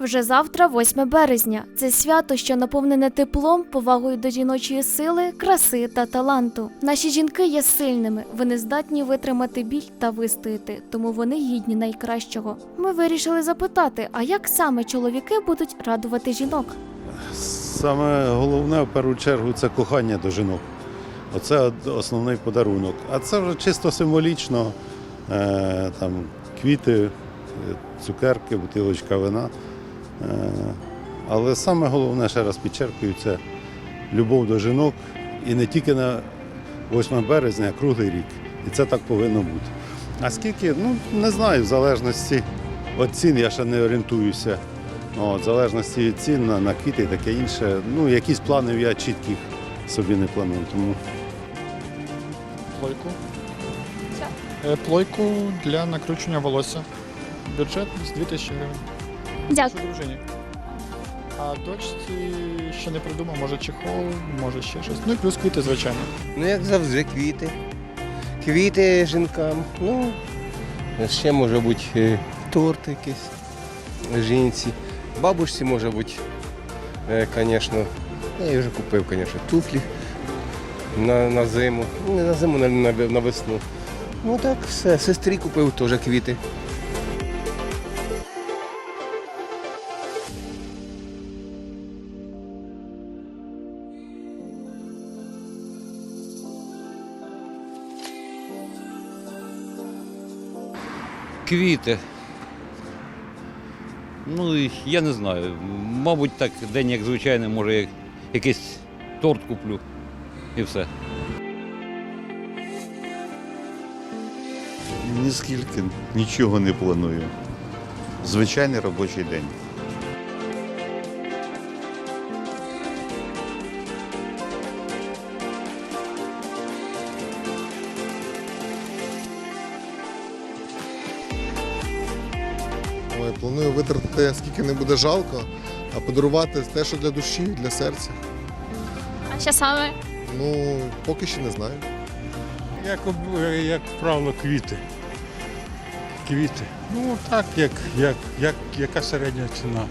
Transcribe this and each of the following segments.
Вже завтра, 8 березня. Це свято, що наповнене теплом, повагою до жіночої сили, краси та таланту. Наші жінки є сильними, вони здатні витримати біль та вистояти, тому вони гідні найкращого. Ми вирішили запитати, а як саме чоловіки будуть радувати жінок? Саме головне в першу чергу це кохання до жінок. Оце основний подарунок. А це вже чисто символічно. Е, там, квіти, цукерки, бутилочка вина. Е, але саме головне, ще раз підчеркую, це любов до жінок і не тільки на 8 березня, а круглий рік. І це так повинно бути. А скільки, ну не знаю, в залежності від цін я ще не орієнтуюся. От, в залежності від цін на, на квіти і таке інше. Ну, якісь планів я чітких собі не планую. Тому Плойку. Е, Плойку для накручення волосся. Бюджет з 2000 гривень. Дякую. Дружині. А дочці ще не придумав, може чехол, може ще щось. Ну і плюс квіти, звичайно. Ну, як завжди, квіти. Квіти жінкам. Ну, ще може бути е, торт якийсь жінці. Бабушці може бути, е, звісно. Я їй вже купив, звісно, туфлі на, на зиму. Ну, Не на зиму, на, на, на весну. Ну так, все. Сестрі купив теж квіти. Квіти. Ну, я не знаю. Мабуть, так день, як звичайний, може, як- якийсь торт куплю і все. Ніскільки нічого не планую. Звичайний робочий день. Ой, планую витратити скільки не буде жалко, а подарувати те, що для душі, для серця. А що саме? Ну, поки ще не знаю. Як, як правило, квіти. Квіти. Ну так, як, як, як, яка середня ціна?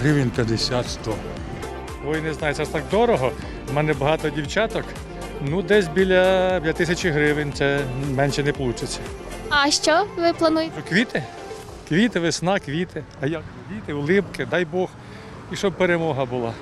Гривень 50-100. Ой, не знаю, це ж так дорого. У мене багато дівчаток. Ну, десь біля 5 тисяч гривень, це менше не вийде. А що ви плануєте? Квіти? Квіти, весна, квіти. А як? Квіти, улипки, дай Бог. І щоб перемога була.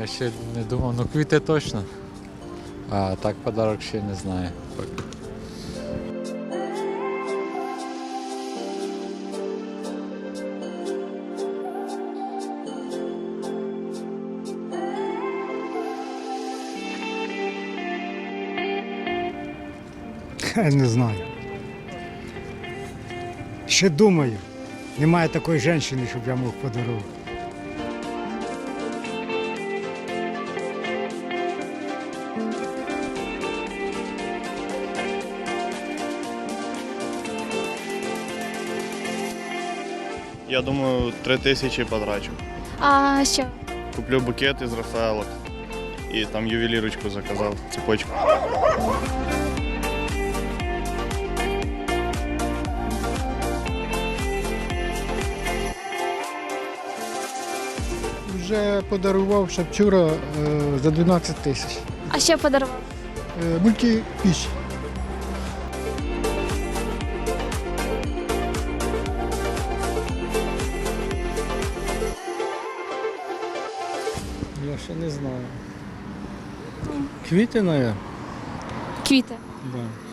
Я ще не думав, ну квіти точно. А так подарок ще не знаю. не знаю. Ще думаю. Немає такої жінки, щоб я мог подарувати. Я думаю, три тисячі потрачу. А що? Куплю букет із Рафаелок і там ювелірочку заказав, цепочку. Вже подарував Шапчура е, за 12 тисяч. А що подарував? Мультипіч. Я ще не знаю. Квіти, мабуть. Квіти. Да.